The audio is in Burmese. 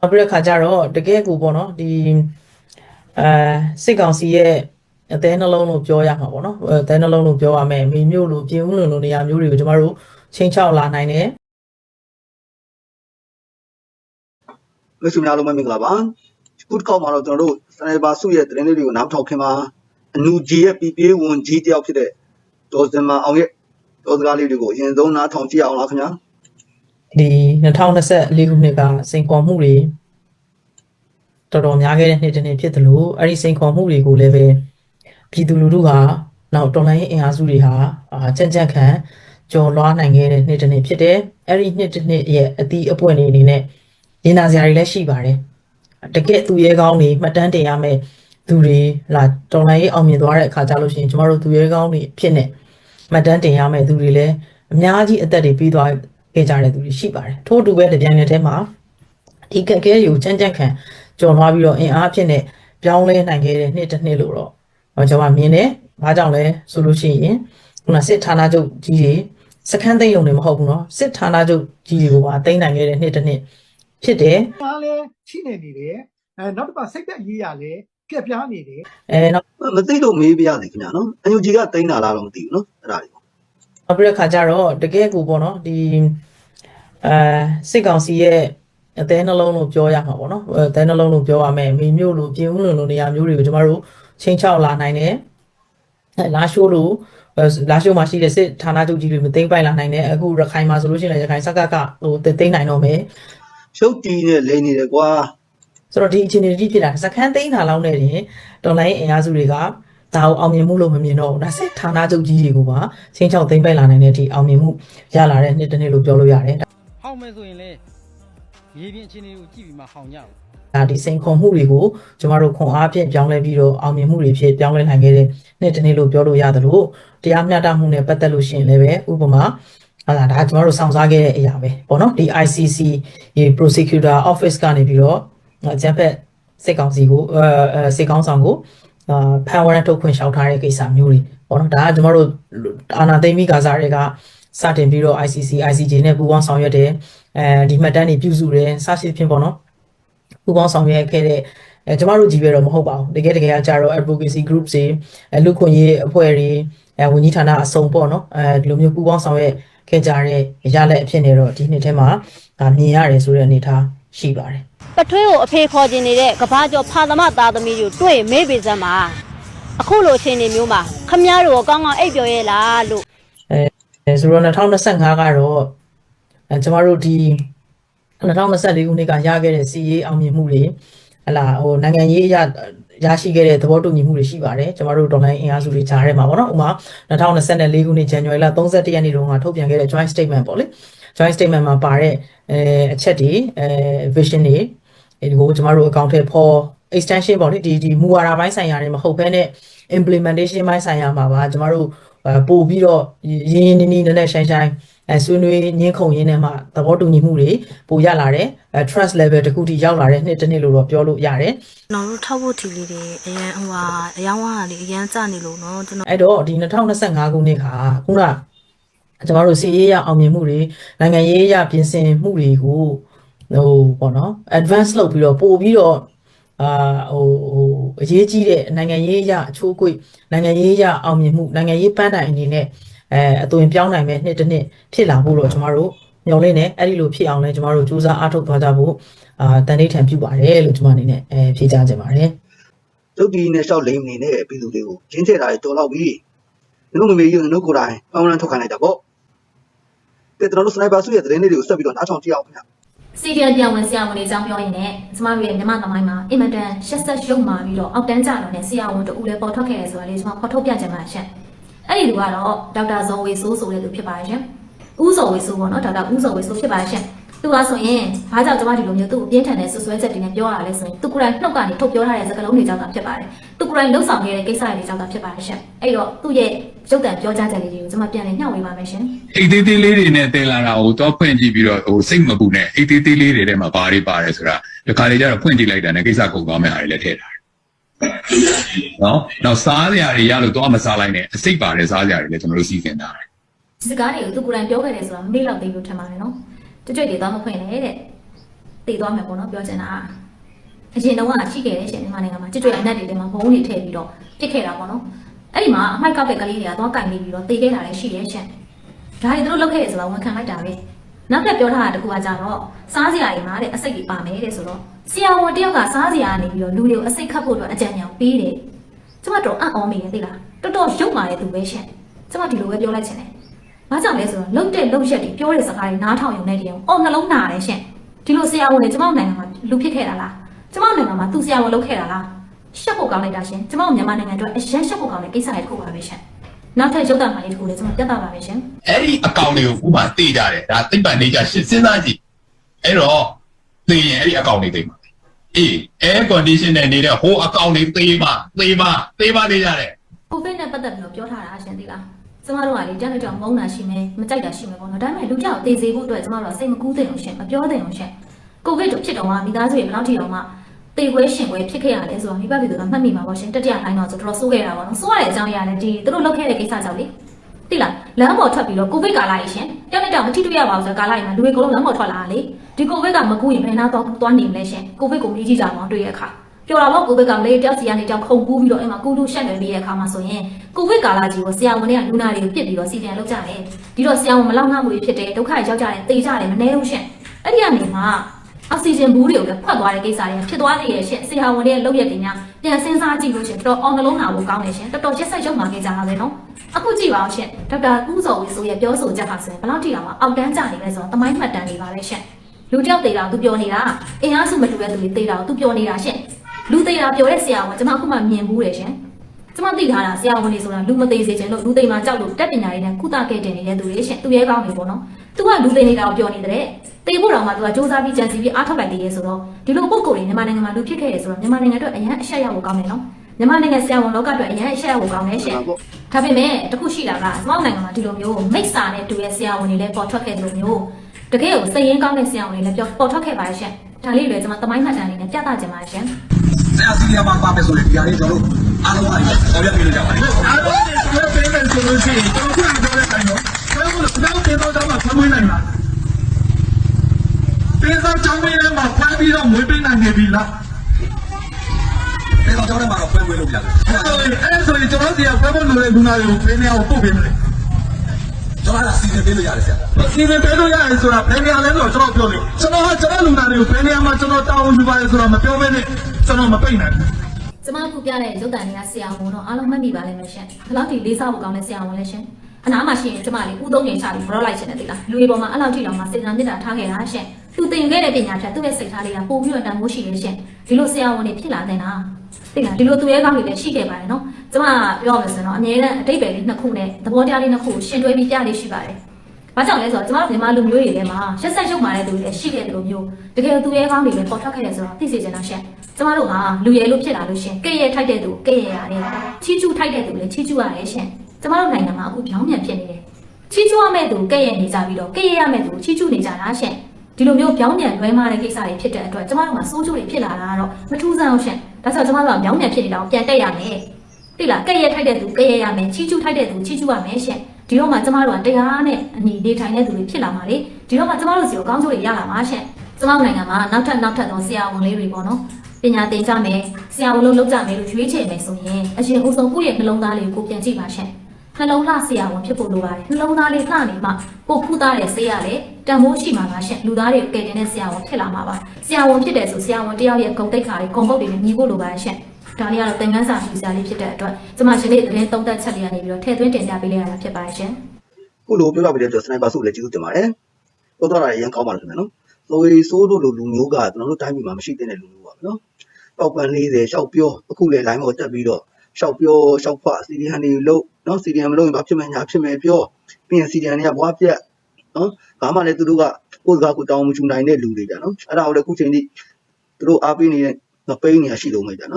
နောက်ပြီးတဲ့ခါကျတော့တကယ်ကိုပေါ့နော်ဒီအဲစစ်ကောင်စီရဲ့အသေးနှလုံးလို့ပြောရမှာပေါ့နော်အသေးနှလုံးလို့ပြောရမယ်မိမျိုးလို့ပြင်ဦးလွန်လိုနေရာမျိုးတွေကိုကျမတို့ချင်းချောက်လာနိုင်တယ်မိတ်ဆွေများလုံးပဲမင်္ဂလာပါခုတစ်ခေါက်မှာတော့ကျွန်တော်တို့စနေပါစုရဲ့သတင်းလေးတွေကိုနောက်ထောက်ခင်မှာအနူဂျီရဲ့ PPA ဝန်ကြီးတယောက်ဖြစ်တဲ့ဒေါ်စင်မအောင်ရဲ့ဒေါ်စကားလေးတွေကိုအရင်ဆုံးနားထောင်ကြည့်အောင်လားခင်ဗျာ ဒီ2024ခုနှစ်ကစိန်ခေါ်မှုတွေတော်တော်များခဲ့တဲ့နှစ်တစ်နှစ်ဖြစ်တယ်လို့အဲ့ဒီစိန်ခေါ်မှုတွေကိုလည်းပဲပြည်သူလူထုကနောက်တော်လိုင်းရေးအင်အားစုတွေဟာအာကြံ့ကြံ့ခံကြော်လွှားနိုင်ခဲ့တဲ့နှစ်တစ်နှစ်ဖြစ်တယ်အဲ့ဒီနှစ်တစ်နှစ်ရဲ့အတီးအပွင့်တွေအနေနဲ့ရင်နာစရာတွေလည်းရှိပါတယ်တကယ်သူရဲကောင်းတွေမှတ်တမ်းတင်ရမယ်သူတွေလာတော်လိုင်းရေးအောင်မြင်သွားတဲ့အခါကျလို့ရှိရင်ကျမတို့သူရဲကောင်းတွေအဖြစ်နဲ့မှတ်တမ်းတင်ရမယ်သူတွေလည်းအများကြီးအသက်တွေပြီးသွား ခဲ့ကြတဲ့သူတွေရှိပါတယ်ထို့အတူပဲတပြိုင်နက်တည်းမှာဒီကက်ကဲကိုကြမ်းကြမ်းခံကျော်လွှားပြီးတော့အင်အားဖြစ်နဲ့ပြောင်းလဲနိုင်ခဲ့တဲ့နှစ်တစ်နှစ်လို့တော့ကျွန်တော်မြင်တယ်။ဘာကြောင့်လဲဆိုလို့ရှိရင်ခုနစစ်ဌာနချုပ်ကြီးတွေစခန်းသိမ်းရုံတွေမဟုတ်ဘူးနော်စစ်ဌာနချုပ်ကြီးတွေကသိမ်းနိုင်ခဲ့တဲ့နှစ်တစ်နှစ်ဖြစ်တယ်။ဒါလည်းရှိနေနေတယ်။အဲနောက်တစ်ခါစိတ်သက်ရေးရလဲပြက်ပြားနေတယ်။အဲနောက်မသိလို့မေးပြရတယ်ခင်ဗျာနော်။အန်ယူဂျီကသိမ်းတာလားတော့မသိဘူးနော်။အဲ့ဒါတွေ။နောက်ပြည့်ခါကျတော့တကယ်ကိုပေါ့နော်ဒီ အဲစစ်ကောင်စီရဲ့အသေးနှလုံးလို့ပြောရမှာပေါ့နော်အသေးနှလုံးလို့ပြောရမယ်မိမျိုးလို့ပြင်ဦးလွန်လိုနေရာမျိုးတွေကိုကျမတို့ချင်းချောက်လာနိုင်တယ်အဲလာရှိုးလို့အဲလာရှိုးမှာရှိတဲ့စစ်ဌာနချုပ်ကြီးတွေမသိမ့်ပိုက်လာနိုင်တယ်အခုရခိုင်မှာဆိုလို့ရှိရင်လည်းရခိုင်စကကဟိုသိမ့်နိုင်တော့မယ်ဖြုတ်တီးနဲ့လိန်နေတယ်ကွာဆိုတော့ဒီအခြေအနေကြီးဖြစ်တာစခန်းသိမ်းတာလောက်နဲ့တင်တော်လိုင်းအင်အားစုတွေကဒါကိုအောင်မြင်မှုလို့မမြင်တော့ဘူးဒါစစ်ဌာနချုပ်ကြီးတွေကိုပါချင်းချောက်သိမ့်ပိုက်လာနိုင်တဲ့အထိအောင်မြင်မှုရလာတဲ့နှစ်တစ်နှစ်လို့ပြောလို့ရတယ် ဟောင်းမယ်ဆိုရင်လေရေပြင်အခြေအနေကိုကြည့်ပြီးမှဟောင်းကြဘူးဒါဒီစိန်ခေါ်မှုတွေကိုကျမတို့ခွန်အားဖြင့်ပြောင်းလဲပြီးတော့အောင်မြင်မှုတွေဖြစ်ပြောင်းလဲနိုင်ခဲ့တဲ့နှစ်တစ်နှစ်လို့ပြောလို့ရတယ်လို့တရားမျှတမှုနဲ့ပတ်သက်လို့ရှိရင်လည်းပဲဥပမာဟာလာဒါကျမတို့စောင့်စားခဲ့တဲ့အရာပဲပေါ့နော်ဒီ ICC ဒီ prosecutor office ကနေပြီးတော့ဂျမ်ဖက်စစ်ကောင်စီကိုအဲအဲစစ်ကောင်ဆောင်ကိုအာဖန်ဝရန်ထုတ်ခွင့်လျှောက်ထားတဲ့ကိစ္စမျိုးတွေပေါ့နော်ဒါကကျမတို့အာနာသိမ့်မိကာစားတွေက စတင်ပြီးတော့ ICC ICJ နဲ့ပူးပေါင်းဆောင်ရွက်တယ်အဲဒီမှတ်တမ်းတွေပြုစုတယ်စသဖြင့်ပေါ့နော်ပူပေါင်းဆောင်ရွက်ခဲ့တဲ့အဲကျမတို့ကြီးပဲတော့မဟုတ်ပါဘူးတကယ်တကယ်ကကြတော့ advocacy group တွေအဲလူခွင့်ရေးအဖွဲ့တွေအဲဝန်ကြီးဌာနအစုံပေါ့နော်အဲဒီလိုမျိုးပူပေါင်းဆောင်ရွက်ခဲ့ကြတဲ့ရလက်အဖြစ်နေတော့ဒီနှစ်ထဲမှာဒါမြင်ရတယ်ဆိုတဲ့အနေအထားရှိပါတယ်ပထွေးကိုအဖေခေါ်ခြင်းနေတဲ့ကဘာကျော်ဖာသမသားသမီးတို့တွေ့မေးပေစမ်းမှာအခုလိုအချိန်နေမျိုးမှာခမည်းတော်ကောင်းကောင်းအိပ်ပျော်ရဲ့လားလို့အဲ ဆိုတော့2025ကတော့အဲကျမတို့ဒီ2024ခုနှစ်ကရခဲ့တဲ့စီရေးအောင်မြင်မှုတွေဟလာဟိုနိုင်ငံရေးအရရရှိခဲ့တဲ့သဘောတူညီမှုတွေရှိပါတယ်ကျမတို့ဒေါ်လာအင်အားစုတွေကြားထဲမှာပေါ့နော်ဥပမာ2024ခုနှစ် January လ31ရက်နေ့တုန်းကထုတ်ပြန်ခဲ့တဲ့ joint statement ပေါ့လေ joint statement မှာပါတဲ့အဲအချက်တွေအဲ vision တွေဒီကိုကျမတို့အကောင့်ထဲပေါ် extension ပေါ့လေဒီဒီမူဝါဒပိုင်းဆိုင်ရာတွေမဟုတ်ဘဲနဲ့ implementation ပိုင်းဆိုင်ရာမှာပါကျမတို့အဲ ပို့ပြီးတော့ရင်းရင်းနှီးနှီးနည်းနည်းရှိုင်းရှိုင်းအဲဆွေးနွေးညှင်းခုန်ရင်းနဲ့မှသဘောတူညီမှုတွေပိုရလာတယ်အဲ trust level တခုထိရောက်လာတဲ့နှစ်တစ်နှစ်လို့တော့ပြောလို့ရတယ် ကျွန်တော်တို့ထောက်ဖို့ထီလေးတွေအရန်ဟိုဟာအယောင်းဝါးလေးအရန်ကြနေလို့เนาะကျွန်တော် အဲ့တော့ဒီ2025ခုနှစ်ခါခုနကျမတို့စီရေးရအောင်မြင်မှုတွေနိုင်ငံရေးရပြင်ဆင်မှုတွေကိုဟိုပေါ့နော် advance လုပ်ပြီးတော့ပို့ပြီးတော့ အာဟိုဟိုအရေးကြီးတဲ့နိုင်ငံရေးရအချိုးအကွေ့နိုင်ငံရေးရအောင်မြင်မှုနိုင်ငံရေးပန်းတိုင်အနေနဲ့အဲအသွင်ပြောင်းနိုင်မဲ့နှစ်တစ်နှစ်ဖြစ်လာဖို့တော့ကျမတို့ညှော်လင့်နေအဲ့ဒီလိုဖြစ်အောင်လဲကျမတို့စူးစမ်းအားထုတ်သွားကြဖို့အာတန်ဋိဌာန်ပြုပါတယ်လို့ကျမအနေနဲ့အဲဖြေကြားချင်ပါတယ်ဖြုတ်တီးနဲ့ရှောက်လိန်နေတဲ့ပြည်သူတွေကိုကျင်းထည့်တာတွေတော်တော့ပြီတို့မမေကြီးတို့ကိုယ်တိုင်ပေါင်းရန်ထုတ်ခိုင်းလိုက်တာပေါ့ကဲကျွန်တော်တို့စနိုက်ပါစုရဲ့သတင်းလေးတွေကိုဆက်ပြီးတော့နားထောင်ကြည့်အောင်ခင်ဗျာ စီရီယယ်တရားဝင်ဆရာဝန်တွေအကြောင်းပြောရင်းနဲ့ကျမတို့ရဲ့မြန်မာသမိုင်းမှာအင်မတန်ရှက်ဆက်ရုံမာပြီးတော့အောက်တန်းကြလို့နဲ့ဆရာဝန်တို့ဦးလည်းပေါ်ထွက်ခဲ့ရဆိုတာလေးကျွန်မဖော်ထုတ်ပြချင်ပါရှင့်။အဲ့ဒီလူကတော့ဒေါက်တာဇော်ဝေဆိုးဆိုတဲ့လူဖြစ်ပါရှင်။ဦးဇော်ဝေဆိုးပေါ့နော်ဒေါက်တာဦးဇော်ဝေဆိုးဖြစ်ပါရှင်။ သူကဆိုရင်ဘာကြောင့်ကျမဒီလိုမျိုးသူ့ကိုပြင်းထန်တဲ့ဆွဆွဲချက်တွေနဲ့ပြောရလဲဆိုရင်သူကိုယ်တိုင်နှုတ်ကနေထုတ်ပြောထားတဲ့စကားလုံးတွေကြောင့်သာဖြစ်ပါတယ်။သူကိုယ်တိုင်လှုပ်ဆောင်ခဲ့တဲ့ကိစ္စတွေကြောင့်သာဖြစ်ပါတယ်ရှင်။အဲ့တော့သူ့ရဲ့ရုပ်တံပြောကြားချက်လေးတွေကိုကျွန်မပြန်လည်ညှောက်ဝေပါမယ်ရှင်။အိတ်သေးသေးလေးတွေနဲ့တဲလာတာကိုတော့ဖွင့်ကြည့်ပြီးတော့ဟိုစိတ်မပူနဲ့အိတ်သေးသေးလေးတွေထဲမှာဘာတွေပါတယ်ဆိုတာဒီခါလေးကျတော့ဖွင့်ကြည့်လိုက်တာနဲ့ကိစ္စကုန်သွားမယ့်ဟာတွေလည်းထည့်ထားတယ်နော်နောက်စားစရာတွေရလို့တော့မစားလိုက်နဲ့အစိတ်ပါတယ်စားစရာတွေလည်းကျွန်တော်တို့စီစဉ်ထားတယ်ဒီစကားတွေကိုသူကိုယ်တိုင်ပြောခဲ့တယ်ဆိုတာမမေ့တော့သေးဘူးထင်ပါတယ်နော် ကြွကြွတွေတော့မဖွင့်နဲ့တဲ့တည်သွားမယ်ပေါ့နော်ပြောချင်တာအရင်တော့ကရှိခဲ့တဲ့ရှင်မြန်မာနိုင်ငံမှာကြွကြွအနက်တွေထဲမှာဘုံတွေထည့်ပြီးတော့ပြစ်ခဲ့တာပေါ့နော်အဲ့ဒီမှာအမိုက်ကောက်တဲ့ကလေးတွေကသွားကင်နေပြီးတော့တည်ခဲ့တာလည်းရှိရဲ့ရှင်ဒါတွေသူတို့လုပ်ခဲ့ရဆိုတော့ဝန်ခံလိုက်တာပဲနောက်ထပ်ပြောထားတာတကူကကြတော့စားစရာတွေမှာတဲ့အစိတ်တွေပါမယ်တဲ့ဆိုတော့ဆရာဝန်တယောက်ကစားစရာကနေပြီးတော့လူတွေကိုအစိတ်ခတ်ဖို့အတွက်အကြံဉာဏ်ပေးတယ်ကျမတို့အံ့ဩမိတယ်သိလားတော်တော်ရုပ်မာတဲ့သူပဲရှင်ကျမဒီလိုပဲပြောလိုက်ချင်တယ်။ ဘာကြောင့်လဲဆိုတော့လုံတဲ့လုံရက်တွေပြောတဲ့စကားတွေနားထောင်ရုံနဲ့တည်းအောင်အော်နှလုံးနာတယ်ရှင်။ဒီလိုဆရာဝန်တွေကျမတို့နိုင်ငံမှာလူဖြစ်ခဲ့တာလား။ကျမတို့နိုင်ငံမှာသူဆရာဝန်လုပ်ခဲ့တာလား။ရှက်ဖို့ကောင်းလိုက်တာရှင်။ကျမတို့မြန်မာနိုင်ငံအတွက်အရန်ရှက်ဖို့ကောင်းတဲ့ကိစ္စတွေတစ်ခုပါပဲရှင်။နောက်ထပ်ရုပ်သံမှလေးတစ်ခုလည်းကျမပြတ်သားပါပဲရှင်။အဲ့ဒီအကောင့်တွေကိုဥပမာတေးကြတယ်ဒါသိပ္ပံနေကြရှင်းစဉ်းစားကြည့်အဲ့တော့သိရင်အဲ့ဒီအကောင့်တွေသိမှာအေး air condition နဲ့နေတဲ့ဟိုအကောင့်တွေသေးပါသေးပါသေးပါနေကြတယ်ကိုဗစ်နဲ့ပတ်သက်ပြီးတော့ပြောထားတာရှင်သိလား ကျမတို့ကလေကြောက်ကြောက်မုန်းတာရှိမယ်မကြိုက်တာရှိမယ်ပေါ့နော်ဒါပေမဲ့လူကြောက်တေးစေဖို့အတွက်ကျမတို့ကစိတ်မကူးသိအောင်ရှင်မပြောသိအောင်ရှင်ကိုဗစ်တို့ဖြစ်တော့မှမိသားစုတွေဘယ်လောက်ထိတော့မှတေခွဲရှင်ခွဲဖြစ်ခဲ့ရလဲဆိုတော့မိဘပြည်သူကမှတ်မိမှာပေါ့ရှင်တတိယတိုင်းတော့ဆိုတော့ဆိုးခဲ့တာပေါ့နော်ဆိုးရတဲ့အကြောင်းအရာလည်းဒီသူတို့လုပ်ခဲ့တဲ့ကိစ္စကြောင့်လေတိလားလမ်းပေါ်ထွက်ပြီးတော့ကိုဗစ်ကာလကြီးရှင်တောက်နဲ့တောက်မထိတွေ့ရပါဘူးဆိုတော့ကာလကြီးမှာလူတွေအကုန်လုံးလမ်းပေါ်ထွက်လာတာလေဒီကိုဗစ်ကမကူရင်ဘယ်နာတော့သွားနေမလဲရှင်ကိုဗစ်ကိုမြည်ကြည့်ကြအောင်တွေ့ရအခါ ပြောတာပေါ့ကိုဗစ်ကလေတယောက်စီကနေတယောက်ခုန်ပူးပြီးတော့အဲ့မှာကူလူရှက်နေပြီးတဲ့အခါမှာဆိုရင်ကိုဗစ်ကာလကြီးကိုဆရာဝန်တွေကလူနာတွေကိုပြစ်ပြီးတော့စီတန်လုပ်ကြတယ်ဒီတော့ဆရာဝန်မလောက်ငှမှုတွေဖြစ်တယ်ဒုက္ခရောက်ကြတယ်တေကြတယ်မနှဲလို့ရှင့်အဲ့ဒီကနေမှအောက်ဆီဂျင်ဘူးတွေကိုလည်းဖွက်သွားတဲ့ကိစ္စတွေဖြစ်သွားနေရဲ့ရှင့်ဆရာဝန်တွေရဲ့လုပ်ရက်တွေများပြန်စဉ်းစားကြည့်လို့ရှင့်တော်တော်အောင်နှလုံးနာဖို့ကောင်းတယ်ရှင့်တော်တော်ရက်ဆက်ရုံမှခဲ့ကြတာပဲနော်အခုကြည့်ပါအောင်ရှင့်ဒေါက်တာဦးစောဝေဆိုရဲ့ပြောဆိုချက်ဟာဆိုရင်ဘယ်လောက်ထိတောင်မှအောက်တန်းကျနေလဲဆိုတော့တမိုင်းမှတ်တမ်းတွေပါပဲရှင့်လူတစ်ယောက်သေးတာသူပြောနေတာအင်အားစုမတူတဲ့သူတွေသေးတာသူပြောနေတာရှင့် လူသေးတာပြောတဲ့ဆရာဝန်ကျွန်မအခုမှမြင်ဘူးတယ်ရှင်ကျွန်မသိထားတာဆရာဝန်တွေဆိုတာလူမသေးစေချင်လို့လူသေးမှကြောက်လို့တက်ပညာတွေနဲ့ကုသခဲ့တင်နေတဲ့သူတွေရှင်သူရဲကောင်းနေပေါ့နော်သူကလူသေးနေတာကိုပြောနေတဲ့တေဖို့တော်မှသူကစူးစမ်းပြီးကြံစီပြီးအားထုတ်လိုက်သေးရဲ့ဆိုတော့ဒီလိုပုံကိုယ်တွေမြန်မာနိုင်ငံမှာလူဖြစ်ခဲ့ရဆိုတော့မြန်မာနိုင်ငံအတွက်အရန်အရှက်ရောက်ဖို့ကောင်းတယ်နော်မြန်မာနိုင်ငံဆရာဝန်လောကအတွက်အရန်အရှက်ရောက်ဖို့ကောင်းတယ်ရှင်ပေါ့ဒါပေမဲ့တခုရှိတာကကျွန်တော်နိုင်ငံမှာဒီလိုမျိုးမိတ်စာနဲ့တူရဲ့ဆရာဝန်တွေလည်းပေါ်ထွက်ခဲ့တယ်လို့မျိုးတကယ်ကိုစိတ်ရင်းကောင်းတဲ့ဆရာဝန်တွေလည်းပြောပေါ်ထွက်ခဲ့ပါရဲ့ရှင်ဒါလေးတွေကျွန်မသမိုင်းမှတ်တမ်းလေးနဲ့ပြသခြင်းပါရှင် ဆရာစီရီယာမှာပါမယ်ဆိုရင်ဒီဟာလေးကျွန်တော်တို့အားလုံးကလည်းဆောင်ရွက်ပေးလို့ရပါတယ်။အားလုံးကဆောင်ရွက်ပေးမယ်ဆိုလို့ရှိရင်ကျွန်တော်ခုနပြောတဲ့အတိုင်းတော့ဘယ်လိုလဲဘယ်လိုပြောတော့မှဖမ်းမနိုင်လား။တင်းစားချောင်းမင်းထဲမှာဖမ်းပြီးတော့မွေးပေးနိုင်နေပြီလား။တင်းစားချောင်းထဲမှာတော့ဖွင့်ဝေးလို့ပြတယ်။အဲ့ဆိုရင်အဲ့ဆိုရင်ကျွန်တော်စီကဖမ်းဖို့လိုတဲ့လူနာတွေကိုဖေးနေအောင်ပို့ပေးမလဲ။ကျွန်တော်ကစီစဉ်ပေးလို့ရတယ်ဆရာ။စီစဉ်ပေးလို့ရတယ်ဆိုတာဘယ်နေရာလဲဆိုတော့ကျွန်တော်ပြောလို့ကျွန်တော်ကကျွန်တော်လူနာတွေကိုဘယ်နေရာမှာကျွန်တော်တာဝန်ယူပါလဲဆိုတော့မပြောဘဲနဲ့ ကျွန်တော်မပိတ်နိုင်ဘူးကျမအခုပြတဲ့ရုပ်တံတွေကဆရာဝန်တော့အားလုံးမှတ်မိပါလိမ့်မယ်ရှင်။ဘယ်လောက်ထိလေးစားဖို့ကောင်းတဲ့ဆရာဝန်လဲရှင်။အနားမှာရှိရင်ကျမလေးဦးသုံးငင်ချပြီးဘရော့လိုက်ရှင်တယ်သိလား။လူတွေပေါ်မှာအဲ့လောက်ထိတောင်မှစေတနာမြတ်တာထားခဲ့တာရှင်။သူသင်ခဲ့တဲ့ပညာဖြတ်သူ့ရဲ့စိတ်ထားလေးကပို့ပြီးတော့တန်ဖိုးရှိနေရှင်။ဒီလိုဆရာဝန်တွေဖြစ်လာတဲ့နာ။သိလားဒီလိုသူရဲ့ကောင်းတွေလည်းရှိခဲ့ပါတယ်နော်။ကျမပြောရမယ်ဆိုရင်တော့အငြင်းတဲ့အတိတ်ပဲလေးနှစ်ခုနဲ့သဘောတရားလေးနှစ်ခုကိုရှင်တွဲပြီးပြလေးရှိပါတယ်။ ဘာကြောင့်လဲဆိုတော့ကျမတို့မြန်မာလူမျိုးတွေထဲမှာရက်ဆက်ရုပ်မာတဲ့သူတွေလည်းရှိခဲ့တယ်လို့မျိုးတကယ်သူရဲကောင်းတွေလည်းပေါ်ထွက်ခဲ့တယ်ဆိုတော့သိစေချင်တာရှင့်ကျမတို့ဟာလူရဲလို့ဖြစ်လာလို့ရှင့်ကဲ့ရဲ့ထိုက်တဲ့သူကဲ့ရဲ့ရတယ်ချီးကျူးထိုက်တဲ့သူလည်းချီးကျူးရတယ်ရှင့်ကျမတို့နိုင်ငံမှာအခုပြောင်းပြန်ဖြစ်နေတယ်ချီးကျူးရမယ့်သူကဲ့ရဲ့နေကြပြီးတော့ကဲ့ရဲ့ရမယ့်သူချီးကျူးနေကြတာရှင့်ဒီလိုမျိုးပြောင်းပြန်လွဲမားတဲ့ကိစ္စတွေဖြစ်တဲ့အတွက်ကျမတို့မှာစိုးကျိုးတွေဖြစ်လာတာကတော့မထူးဆန်းအောင်ရှင့်ဒါဆိုကျမတို့ကပြောင်းပြန်ဖြစ်နေတာကိုပြန်တက်ရမယ်တိလားကဲ့ရဲ့ထိုက်တဲ့သူကဲ့ရဲ့ရမယ်ချီးကျူးထိုက်တဲ့သူချီးကျူးရမယ်ရှင့် ဒီတော့မှကျမတို့ကတရားနဲ့အညီနေထိုင်တဲ့သူတွေဖြစ်လာမှာလေဒီတော့မှကျမတို့စီကိုကောင်းကျိုးတွေရလာမှာရှင့်ကျမတို့နိုင်ငံမှာနောက်ထပ်နောက်ထပ်သောဆရာဝန်လေးတွေပေါ့နော်ပညာသင်ကြမယ်ဆရာဝန်လို့လုပ်ကြမယ်လို့ရွေးချယ်မယ်ဆိုရင်အရင်ဦးဆုံးကိုယ့်ရဲ့နှလုံးသားလေးကိုပြန်ကြည့်ပါရှင့်နှလုံးသားဆရာဝန်ဖြစ်ဖို့လိုပါတယ်နှလုံးသားလေးလှနေမှကိုခုသားတဲ့ဆေးရလေတန်ဖိုးရှိမှာပါရှင့်လူသားတွေကိုကယ်တင်တဲ့ဆရာဝန်ဖြစ်လာမှာပါဆရာဝန်ဖြစ်တယ်ဆိုဆရာဝန်တယောက်ရဲ့ဂုဏ်သိက္ခာတွေဂုဏ်ပုဒ်တွေနဲ့ညီဖို့လိုပါတယ်ရှင့် ဒါလေးကတော့သင်ခန်းစာဖြူစာလေးဖြစ်တဲ့အတွက်ကျမရှင်လေးသတင်းသုံးသပ်ချက်လေးကနေပြီးတော့ထည့်သွင်းတင်ပြပေးလိုက်ရတာဖြစ်ပါတယ်ရှင်ခုလိုပြောပြပေးတဲ့အတွက်စနိုက်ပါစုလည်းကျေးဇူးတင်ပါတယ်ပြောတော့တာရရင်ကောင်းပါလို့ခင်ဗျာနော်ဆိုရီဆိုးတို့လိုလူမျိုးကကျွန်တော်တို့တိုင်းပြည်မှာမရှိတဲ့လူမျိုးပါနော်ပောက်ပန်40ရှောက်ပြောအခုလေ line ပေါ်တက်ပြီးတော့ရှောက်ပြောရှောက်ဖစီဒီဟန်တွေလို့နော်စီဒီဟန်မလို့ရင်ဘာဖြစ်မှညာဖြစ်မယ်ပြောပြီးရင်စီဒီဟန်တွေကဘွားပြက်နော်ဘာမှလည်းသူတို့ကကိုယ်ကကိုတောင်းမချူနိုင်တဲ့လူတွေကြနော်အဲ့ဒါကိုလည်းအခုချိန်ထိသူတို့အားပေးနေတဲ့ပိန်းနေရရှိလုံးပဲကြနော်